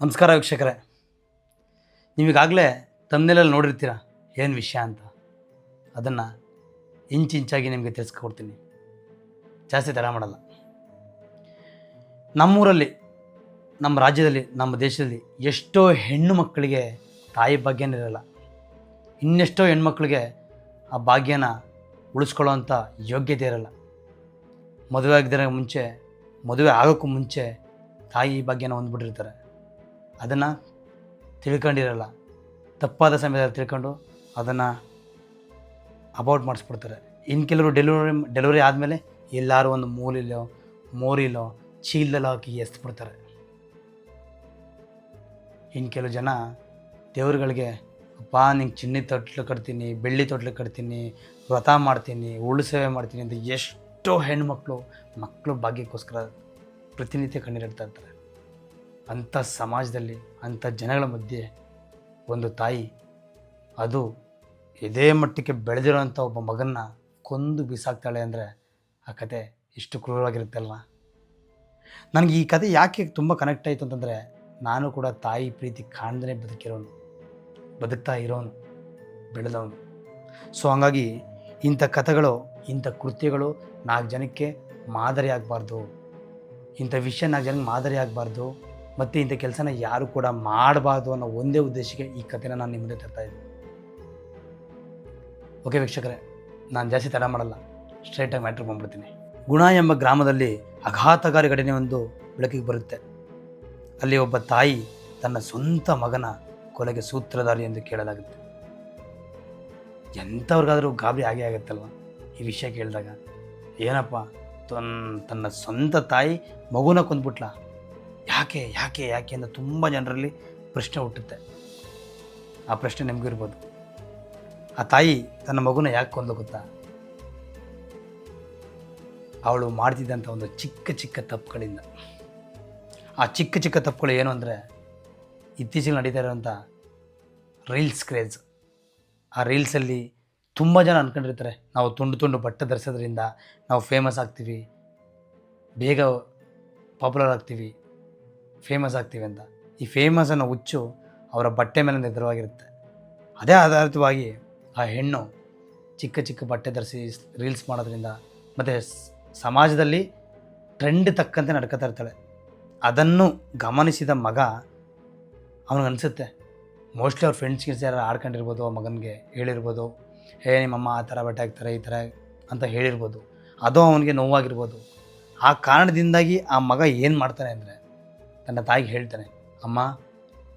ನಮಸ್ಕಾರ ವೀಕ್ಷಕರೇ. ನೀವೀಗಾಗಲೇ ತಮ್ಮನೇಲಲ್ಲಿ ನೋಡಿರ್ತೀರ? ಏನು ವಿಷಯ ಅಂತ. ಅದನ್ನು ಇಂಚಿಂಚಾಗಿ ನಿಮಗೆ ತಿಳಿಸ್ಕೊಡ್ತೀನಿ. ಜಾಸ್ತಿ ತಡ ಮಾಡಲ್ಲ. ನಮ್ಮೂರಲ್ಲಿ, ನಮ್ಮ ರಾಜ್ಯದಲ್ಲಿ, ನಮ್ಮ ದೇಶದಲ್ಲಿ ಎಷ್ಟೋ ಹೆಣ್ಣು ಮಕ್ಕಳಿಗೆ ತಾಯಿ ಭಾಗ್ಯನೇ ಇರಲ್ಲ. ಇನ್ನೆಷ್ಟೋ ಹೆಣ್ಮಕ್ಳಿಗೆ ಆ ಭಾಗ್ಯನ ಉಳಿಸ್ಕೊಳ್ಳೋವಂಥ ಯೋಗ್ಯತೆ ಇರಲ್ಲ. ಮದುವೆ ಆಗಿದ್ರೆ ಮುಂಚೆ, ಮದುವೆ ಆಗೋಕ್ಕೂ ಮುಂಚೆ ತಾಯಿ ಭಾಗ್ಯನ ಹೊಂದ್ಬಿಟ್ಟಿರ್ತಾರೆ. ಅದನ್ನು ತಿಳ್ಕೊಂಡಿರಲ್ಲ. ತಪ್ಪಾದ ಸಮಯದಲ್ಲಿ ತಿಳ್ಕೊಂಡು ಅದನ್ನು ಅಬೌಟ್ ಮಾಡಿಸ್ಬಿಡ್ತಾರೆ. ಇನ್ನು ಕೆಲವರು ಡೆಲಿವರಿ ಡೆಲಿವರಿ ಆದಮೇಲೆ ಎಲ್ಲರೂ ಒಂದು ಮೂಲಿಲೋ ಮೋರಿಲೋ ಚೀಲದಲ್ಲೋ ಹಾಕಿ ಎಸ್ಬಿಡ್ತಾರೆ. ಇನ್ನು ಕೆಲವು ಜನ ದೇವರುಗಳಿಗೆ, ಅಪ್ಪ, ನಿಂಗೆ ಚಿನ್ನಿ ತೊಟ್ಲು ಕಟ್ತೀನಿ, ಬೆಳ್ಳಿ ತೊಟ್ಲು ಕಟ್ತೀನಿ, ವ್ರತ ಮಾಡ್ತೀನಿ ಉಳ್ಳು ಸೇವೆ ಮಾಡ್ತೀನಿ ಅಂತ ಎಷ್ಟೋ ಹೆಣ್ಮಕ್ಳು ಮಕ್ಕಳು ಭಾಗ್ಯಕ್ಕೋಸ್ಕರ ಪ್ರತಿನಿತ್ಯ ಕಣ್ಣೀರಿಡ್ತಾ ಇರ್ತಾರೆ. ಅಂಥ ಸಮಾಜದಲ್ಲಿ, ಅಂಥ ಜನಗಳ ಮಧ್ಯೆ ಒಂದು ತಾಯಿ, ಅದು ಇದೇ ಮಟ್ಟಕ್ಕೆ ಬೆಳೆದಿರೋಂಥ ಒಬ್ಬ ಮಗನ್ನ ಕೊಂದು ಬಿಸಾಕ್ತಾಳೆ ಅಂದರೆ ಆ ಕತೆ ಇಷ್ಟು ಕ್ರೂರವಾಗಿರುತ್ತೆ ಅಲ್ವಾ ನನಗೆ ಈ ಕತೆ ಯಾಕೆ ತುಂಬ ಕನೆಕ್ಟ್ ಆಯಿತು ಅಂತಂದರೆ, ನಾನು ಕೂಡ ತಾಯಿ ಪ್ರೀತಿ ಕಾಣ್ದೇ ಬದುಕಿರೋನು, ಬದುಕ್ತಾ ಇರೋನು, ಬೆಳೆದವನು. ಸೊ ಹಾಗಾಗಿ ಇಂಥ ಕಥೆಗಳು, ಇಂಥ ಕೃತ್ಯಗಳು ನಾಲ್ಕು ಜನಕ್ಕೆ ಮಾದರಿ ಆಗಬಾರ್ದು. ಇಂಥ ವಿಷಯ ನಾಲ್ಕು ಜನಕ್ಕೆ ಮಾದರಿ ಆಗಬಾರ್ದು. ಮತ್ತು ಇಂಥ ಕೆಲಸನ ಯಾರು ಕೂಡ ಮಾಡಬಾರ್ದು ಅನ್ನೋ ಒಂದೇ ಉದ್ದೇಶಕ್ಕೆ ಈ ಕಥೆನ ನಾನು ನಿಮ್ಮ ಮುಂದೆ ತರ್ತಾ ಇದ್ದೀನಿ. ಓಕೆ ವೀಕ್ಷಕರೇ, ನಾನು ಜಾಸ್ತಿ ತಡ ಮಾಡಲ್ಲ ಸ್ಟ್ರೈಟಾಗಿ ಮ್ಯಾಟ್ರ್ ಬಂದ್ಬಿಡ್ತೀನಿ. ಗುಣ ಎಂಬ ಗ್ರಾಮದಲ್ಲಿ ಅಘಾತಕಾರಿ ಘಟನೆ ಒಂದು ಬೆಳಕಿಗೆ ಬರುತ್ತೆ. ಅಲ್ಲಿ ಒಬ್ಬ ತಾಯಿ ತನ್ನ ಸ್ವಂತ ಮಗನ ಕೊಲೆಗೆ ಸೂತ್ರಧಾರಿ ಎಂದು ಕೇಳಲಾಗುತ್ತೆ. ಎಂಥವ್ರಿಗಾದರೂ ಗಾಬರಿ ಆಗೇ ಆಗುತ್ತಲ್ವ? ಈ ವಿಷಯ ಕೇಳಿದಾಗ ಏನಪ್ಪ ತನ್ ತನ್ನ ಸ್ವಂತ ತಾಯಿ ಮಗುನ ಕೊಂದ್ಬಿಟ್ಲ? ಯಾಕೆ ಯಾಕೆ ಯಾಕೆ ಅಂತ ತುಂಬ ಜನರಲ್ಲಿ ಪ್ರಶ್ನೆ ಹುಟ್ಟುತ್ತೆ. ಆ ಪ್ರಶ್ನೆ ನಿಮಗೂ ಇರ್ಬೋದು ಆ ತಾಯಿ ತನ್ನ ಮಗುನ ಯಾಕೆ ಕೊಂದು ಗೊತ್ತಾ? ಅವಳು ಮಾಡ್ತಿದ್ದಂಥ ಒಂದು ಚಿಕ್ಕ ಚಿಕ್ಕ ತಪ್ಪುಗಳಿಂದ. ಆ ಚಿಕ್ಕ ಚಿಕ್ಕ ತಪ್ಪುಗಳು ಏನು ಅಂದರೆ ಇತ್ತೀಚೆಗೆ ನಡೀತಾ ಇರೋವಂಥ ರೀಲ್ಸ್ ಕ್ರೇಜ್. ಆ ರೀಲ್ಸಲ್ಲಿ ತುಂಬ ಜನ ಅಂದ್ಕೊಂಡಿರ್ತಾರೆ ನಾವು ತುಂಡು ತುಂಡು ಬಟ್ಟೆ ಧರಿಸೋದ್ರಿಂದ ನಾವು ಫೇಮಸ್ ಆಗ್ತೀವಿ, ಬೇಗ ಪಾಪ್ಯುಲರ್ ಆಗ್ತೀವಿ ಫೇಮಸ್ ಆಗ್ತೀವಿ ಅಂತ. ಈ ಫೇಮಸ್ ಅನ್ನೋ ಹುಚ್ಚು ಅವರ ಬಟ್ಟೆ ಮೇಲೆ ನಿರ್ಧಾರವಾಗಿರುತ್ತೆ ಅದೇ ಆಧಾರಿತವಾಗಿ ಆ ಹೆಣ್ಣು ಚಿಕ್ಕ ಚಿಕ್ಕ ಬಟ್ಟೆ ಧರಿಸಿ ರೀಲ್ಸ್ ಮಾಡೋದ್ರಿಂದ ಮತ್ತು ಸಮಾಜದಲ್ಲಿ ಟ್ರೆಂಡ್ ತಕ್ಕಂತೆ ನಡ್ಕೋತಾ ಇರ್ತಾಳೆ. ಅದನ್ನು ಗಮನಿಸಿದ ಮಗ ಅವನಿಗನ್ಸುತ್ತೆ ಮೋಸ್ಟ್ಲಿ ಅವ್ರ ಫ್ರೆಂಡ್ಸ್ ಗಿಡ್ಸ್ ಯಾರು ಆಡ್ಕೊಂಡಿರ್ಬೋದು ಆ ಮಗನಿಗೆ ಹೇಳಿರ್ಬೋದು, ಹೇ, ನಿಮ್ಮಮ್ಮ ಆ ಥರ ಬಟ್ಟೆ ಹಾಕ್ತಾರೆ, ಈ ಥರ ಅಂತ ಹೇಳಿರ್ಬೋದು. ಅದು ಅವನಿಗೆ ನೋವಾಗಿರ್ಬೋದು. ಆ ಕಾರಣದಿಂದಾಗಿ ಆ ಮಗ ಏನು ಮಾಡ್ತಾನೆ ಅಂದರೆ ತನ್ನ ತಾಯಿಗೆ ಹೇಳ್ತಾನೆ, ಅಮ್ಮ,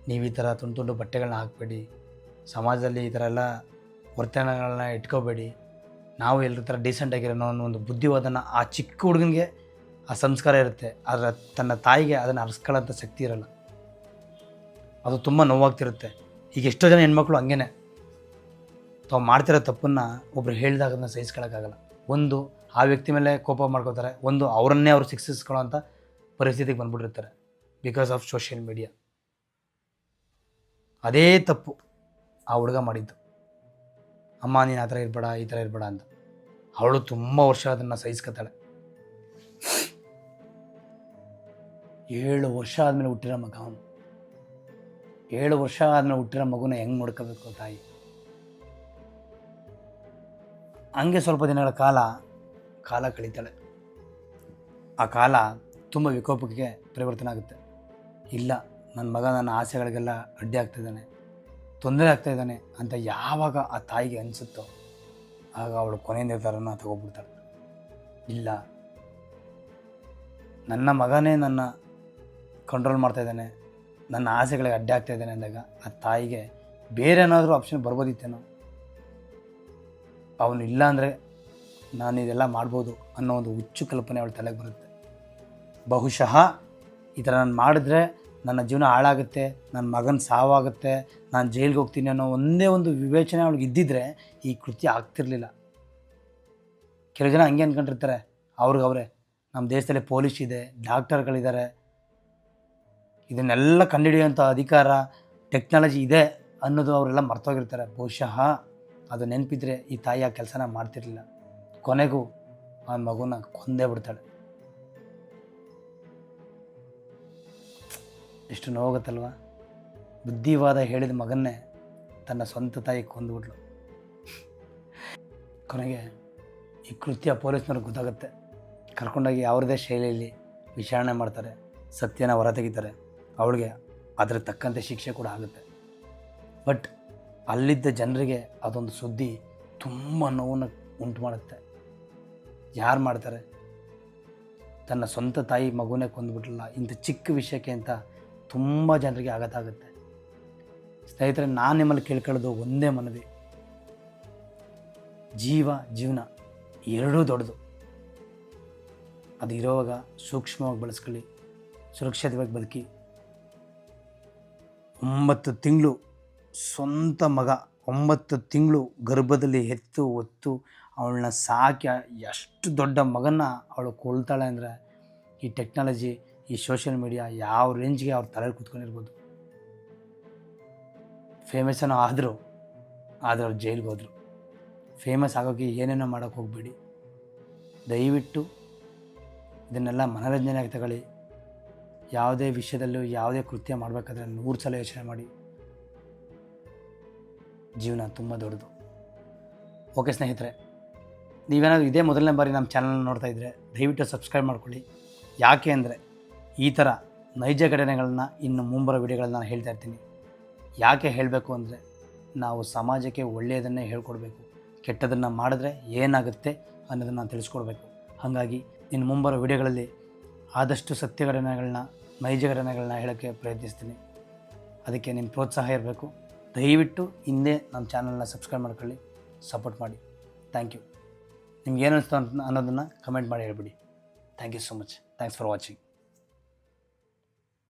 ನೀವು ಈ ಥರ ತುಂಡು ತುಂಡು ಬಟ್ಟೆಗಳನ್ನ ಹಾಕಬೇಡಿ, ಸಮಾಜದಲ್ಲಿ ಈ ಥರ ಎಲ್ಲ ವರ್ತನೆಗಳನ್ನ ಇಟ್ಕೋಬೇಡಿ, ನಾವು ಎಲ್ಲರ ಥರ ಡೀಸೆಂಟಾಗಿರೋಣ ಅನ್ನೋ ಒಂದು ಬುದ್ಧಿವಾದನ ಆ ಚಿಕ್ಕ ಹುಡುಗನಿಗೆ ಆ ಸಂಸ್ಕಾರ ಇರುತ್ತೆ. ಆದರೆ ತನ್ನ ತಾಯಿಗೆ ಅದನ್ನು ಅರ್ಸ್ಕೊಳ್ಳೋಂಥ ಶಕ್ತಿ ಇರಲ್ಲ. ಅದು ತುಂಬ ನೋವಾಗ್ತಿರುತ್ತೆ. ಈಗ ಎಷ್ಟೋ ಜನ ಹೆಣ್ಮಕ್ಳು ಹಂಗೇನೆ. ತಾವು ಮಾಡ್ತಿರೋ ತಪ್ಪನ್ನು ಒಬ್ರು ಹೇಳಿದಾಗ ಅದನ್ನು ಸಹಿಸ್ಕೊಳ್ಳೋಕ್ಕಾಗಲ್ಲ ಒಂದು ಆ ವ್ಯಕ್ತಿ ಮೇಲೆ ಕೋಪ ಮಾಡ್ಕೋತಾರೆ ಒಂದು ಅವರನ್ನೇ ಅವರು ಶಿಕ್ಷಿಸ್ಕೊಳ್ಳೋ ಅಂಥ ಪರಿಸ್ಥಿತಿಗೆ ಬಂದ್ಬಿಟ್ಟಿರ್ತಾರೆ. ಬಿಕಾಸ್ ಆಫ್ ಸೋಷಿಯಲ್ ಮೀಡಿಯಾ ಅದೇ ತಪ್ಪು. ಆ ಹುಡುಗ ಮಾಡಿದ್ದು. ಅಮ್ಮ, ನೀನು ಆ ಥರ ಇರಬೇಡ, ಈ ಥರ ಇರಬೇಡ ಅಂತ. ಅವಳು ತುಂಬ ವರ್ಷ ಅದನ್ನು ಸಹಿಸ್ಕೊತಾಳೆ. ಏಳು ವರ್ಷ ಆದಮೇಲೆ ಹುಟ್ಟಿರೋ ಮಗ ಅವನು. ಏಳು ವರ್ಷ ಆದಮೇಲೆ ಹುಟ್ಟಿರೋ ಮಗುನ ಹೆಂಗೆ ನೋಡ್ಕೋಬೇಕು ತಾಯಿ? ಹಂಗೆ ಸ್ವಲ್ಪ ದಿನಗಳ ಕಾಲ ಕಾಲ ಕಳೀತಾಳೆ. ಆ ಕಾಲ ತುಂಬ ವಿಕೋಪಕ್ಕೆ ಪರಿವರ್ತನೆ ಆಗುತ್ತೆ. ಇಲ್ಲ ನನ್ನ ಮಗ ನನ್ನ ಆಸೆಗಳಿಗೆಲ್ಲ ಅಡ್ಡಿ ಆಗ್ತಿದ್ದಾನೆ. ತೊಂದರೆ ಆಗ್ತಾಯಿದ್ದಾನೆ ಅಂತ ಯಾವಾಗ ಆ ತಾಯಿಗೆ ಅನಿಸುತ್ತೋ, ಆಗ ಅವಳು ಕೊನೆ ನಿರ್ಧಾರನ ತಗೊಬಿಡ್ತಾಳೆ. ಇಲ್ಲ, ನನ್ನ ಮಗನೇ ನನ್ನ ಕಂಟ್ರೋಲ್ ಮಾಡ್ತಾಯಿದ್ದಾನೆ ನನ್ನ ಆಸೆಗಳಿಗೆ ಅಡ್ಡಿ ಆಗ್ತಾ ಇದ್ದಾನೆ ಅಂದಾಗ ಆ ತಾಯಿಗೆ ಬೇರೆ ಏನಾದರೂ ಆಪ್ಷನ್ ಬರ್ಬೋದಿತ್ತೇನೋ? ಅವನು ಇಲ್ಲ ಅಂದರೆ ನಾನು ಇದೆಲ್ಲ ಮಾಡ್ಬೋದು ಅನ್ನೋ ಒಂದು ಹುಚ್ಚು ಕಲ್ಪನೆ ಅವಳ ತಲೆಗೆ ಬರುತ್ತೆ. ಬಹುಶಃ ಈ ಥರ ನಾನು ಮಾಡಿದ್ರೆ ನನ್ನ ಜೀವನ ಹಾಳಾಗುತ್ತೆ, ನನ್ನ ಮಗನ ಸಾವಾಗುತ್ತೆ, ನಾನು ಜೈಲಿಗೆ ಹೋಗ್ತೀನಿ ಅನ್ನೋ ಒಂದೇ ಒಂದು ವಿವೇಚನೆ ಅವಳಿಗೆ ಇದ್ದಿದ್ರೆ ಈ ಕೃತ್ಯ ಆಗ್ತಿರಲಿಲ್ಲ. ಕೆಲವು ಜನ ಹಂಗೆ ಅಂದ್ಕೊಂಡಿರ್ತಾರೆ ಅವ್ರಿಗೆ ಅವರೇ ನಮ್ಮ ದೇಶದಲ್ಲಿ ಪೊಲೀಸ್ ಇದೆ ಡಾಕ್ಟರ್ಗಳಿದ್ದಾರೆ ಇದನ್ನೆಲ್ಲ ಕಂಡುಹಿಡಿಯುವಂಥ ಅಧಿಕಾರ, ಟೆಕ್ನಾಲಜಿ ಇದೆ ಅನ್ನೋದು ಅವರೆಲ್ಲ ಮರ್ತೋಗಿರ್ತಾರೆ. ಬಹುಶಃ ಅದು ನೆನಪಿದ್ರೆ ಈ ತಾಯಿ ಆ ಕೆಲಸನ ಮಾಡ್ತಿರ್ಲಿಲ್ಲ. ಕೊನೆಗೂ ಆ ಮಗುನ ಕೊಂದೇ ಬಿಡ್ತಾಳೆ. ಎಷ್ಟು ನೋವಾಗುತ್ತಲ್ವ ಬುದ್ಧಿವಾದ ಹೇಳಿದ ಮಗನ್ನೇ ತನ್ನ ಸ್ವಂತ ತಾಯಿ ಕೊಂದುಬಿಟ್ಲು. ಕೊನೆಗೆ ಈ ಕೃತ್ಯ ಪೊಲೀಸ್ನವ್ರಿಗೆ ಗೊತ್ತಾಗುತ್ತೆ. ಕರ್ಕೊಂಡೋಗಿ ಅವ್ರದ್ದೇ ಶೈಲಿಯಲ್ಲಿ ವಿಚಾರಣೆ ಮಾಡ್ತಾರೆ, ಸತ್ಯನ ಹೊರ ತೆಗಿತಾರೆ. ಅವಳಿಗೆ ಅದರ ತಕ್ಕಂತೆ ಶಿಕ್ಷೆ ಕೂಡ ಆಗುತ್ತೆ. ಬಟ್ ಅಲ್ಲಿದ್ದ ಜನರಿಗೆ ಅದೊಂದು ಸುದ್ದಿ ತುಂಬ ನೋವನ್ನು ಉಂಟು ಮಾಡುತ್ತೆ. ಯಾರು ಮಾಡ್ತಾರೆ? ತನ್ನ ಸ್ವಂತ ತಾಯಿ ಮಗುನೇ ಕೊಂದುಬಿಟ್ರಲ್ಲ ಇಂಥ ಚಿಕ್ಕ ವಿಷಯಕ್ಕೆ ಅಂತ ತುಂಬ ಜನರಿಗೆ ಆಘಾತ ಆಗುತ್ತೆ. ಸ್ನೇಹಿತರೆ, ನಾನು ನಿಮ್ಮಲ್ಲಿ ಕೇಳ್ಕೊಳ್ಳೋದು ಒಂದೇ ಮನವಿ. ಜೀವ, ಜೀವನ ಎರಡೂ ದೊಡ್ಡದು. ಅದು ಇರೋವಾಗ ಸೂಕ್ಷ್ಮವಾಗಿ ಬಳಸ್ಕೊಳ್ಳಿ, ಸುರಕ್ಷಿತವಾಗಿ ಬದುಕಿ. ಒಂಬತ್ತು ತಿಂಗಳು ಸ್ವಂತ ಮಗ, ಒಂಬತ್ತು ತಿಂಗಳು ಗರ್ಭದಲ್ಲಿ ಹೆತ್ತು ಒತ್ತು ಅವಳನ್ನ ಸಾಕಿ ಎಷ್ಟು ದೊಡ್ಡ ಮಗನ ಅವಳು ಕೊಳ್ತಾಳೆ ಅಂದರೆ ಈ ಟೆಕ್ನಾಲಜಿ ಈ ಸೋಷಿಯಲ್ ಮೀಡಿಯಾ ಯಾವ ರೇಂಜ್ಗೆ ಅವ್ರ ತಲೆ ಕೂತ್ಕೊಂಡಿರ್ಬೋದು. ಫೇಮಸ್ ಏನೋ ಆದರೂ ಆದರೆ ಅವ್ರು ಜೈಲಿಗೆ ಹೋದರು. ಫೇಮಸ್ ಆಗೋಕ್ಕೆ ಏನೇನೋ ಮಾಡೋಕ್ಕೆ ಹೋಗಬೇಡಿ. ದಯವಿಟ್ಟು ಇದನ್ನೆಲ್ಲ ಮನೋರಂಜನೆಯಾಗಿ ತಗೊಳ್ಳಿ. ಯಾವುದೇ ವಿಷಯದಲ್ಲೂ ಯಾವುದೇ ಕೃತ್ಯ ಮಾಡಬೇಕಾದ್ರೆ ನೂರು ಸಲ ಯೋಚನೆ ಮಾಡಿ. ಜೀವನ ತುಂಬ ದೊಡ್ಡದು. ಓಕೆ ಸ್ನೇಹಿತರೆ, ನೀವೇನಾದರೂ ಇದೇ ಮೊದಲನೇ ಬಾರಿ ನಮ್ಮ ಚಾನಲ್ನ ನೋಡ್ತಾ ಇದ್ದರೆ ದಯವಿಟ್ಟು ಸಬ್ಸ್ಕ್ರೈಬ್ ಮಾಡ್ಕೊಳ್ಳಿ. ಯಾಕೆ ಅಂದರೆ ಈ ಥರ ನೈಜ ಘಟನೆಗಳನ್ನ ಇನ್ನು ಮುಂಬರೋ ವಿಡಿಯೋಗಳನ್ನ ನಾನು ಹೇಳ್ತಾ ಇರ್ತೀನಿ. ಯಾಕೆ ಹೇಳಬೇಕು ಅಂದರೆ ನಾವು ಸಮಾಜಕ್ಕೆ ಒಳ್ಳೆಯದನ್ನೇ ಹೇಳ್ಕೊಡ್ಬೇಕು. ಕೆಟ್ಟದನ್ನು ಮಾಡಿದ್ರೆ ಏನಾಗುತ್ತೆ ಅನ್ನೋದನ್ನು ನಾನು ತಿಳಿಸ್ಕೊಡ್ಬೇಕು. ಹಾಗಾಗಿ ಇನ್ನು ಮುಂಬರೋ ವಿಡಿಯೋಗಳಲ್ಲಿ ಆದಷ್ಟು ಸತ್ಯ ಘಟನೆಗಳನ್ನ, ನೈಜ ಘಟನೆಗಳನ್ನ ಹೇಳೋಕ್ಕೆ ಪ್ರಯತ್ನಿಸ್ತೀನಿ. ಅದಕ್ಕೆ ನಿಮ್ಮ ಪ್ರೋತ್ಸಾಹ ಇರಬೇಕು. ದಯವಿಟ್ಟು ಹಿಂದೆ ನಮ್ಮ ಚಾನಲ್ನ ಸಬ್ಸ್ಕ್ರೈಬ್ ಮಾಡ್ಕೊಳ್ಳಿ, ಸಪೋರ್ಟ್ ಮಾಡಿ. Thank you. ನಿಮ್ಗೆ ಏನು ಅಂತ ಅನ್ನೋದನ್ನು ಕಮೆಂಟ್ ಮಾಡಿ ಹೇಳ್ಬಿಡಿ. Thank you so much. Thanks for watching.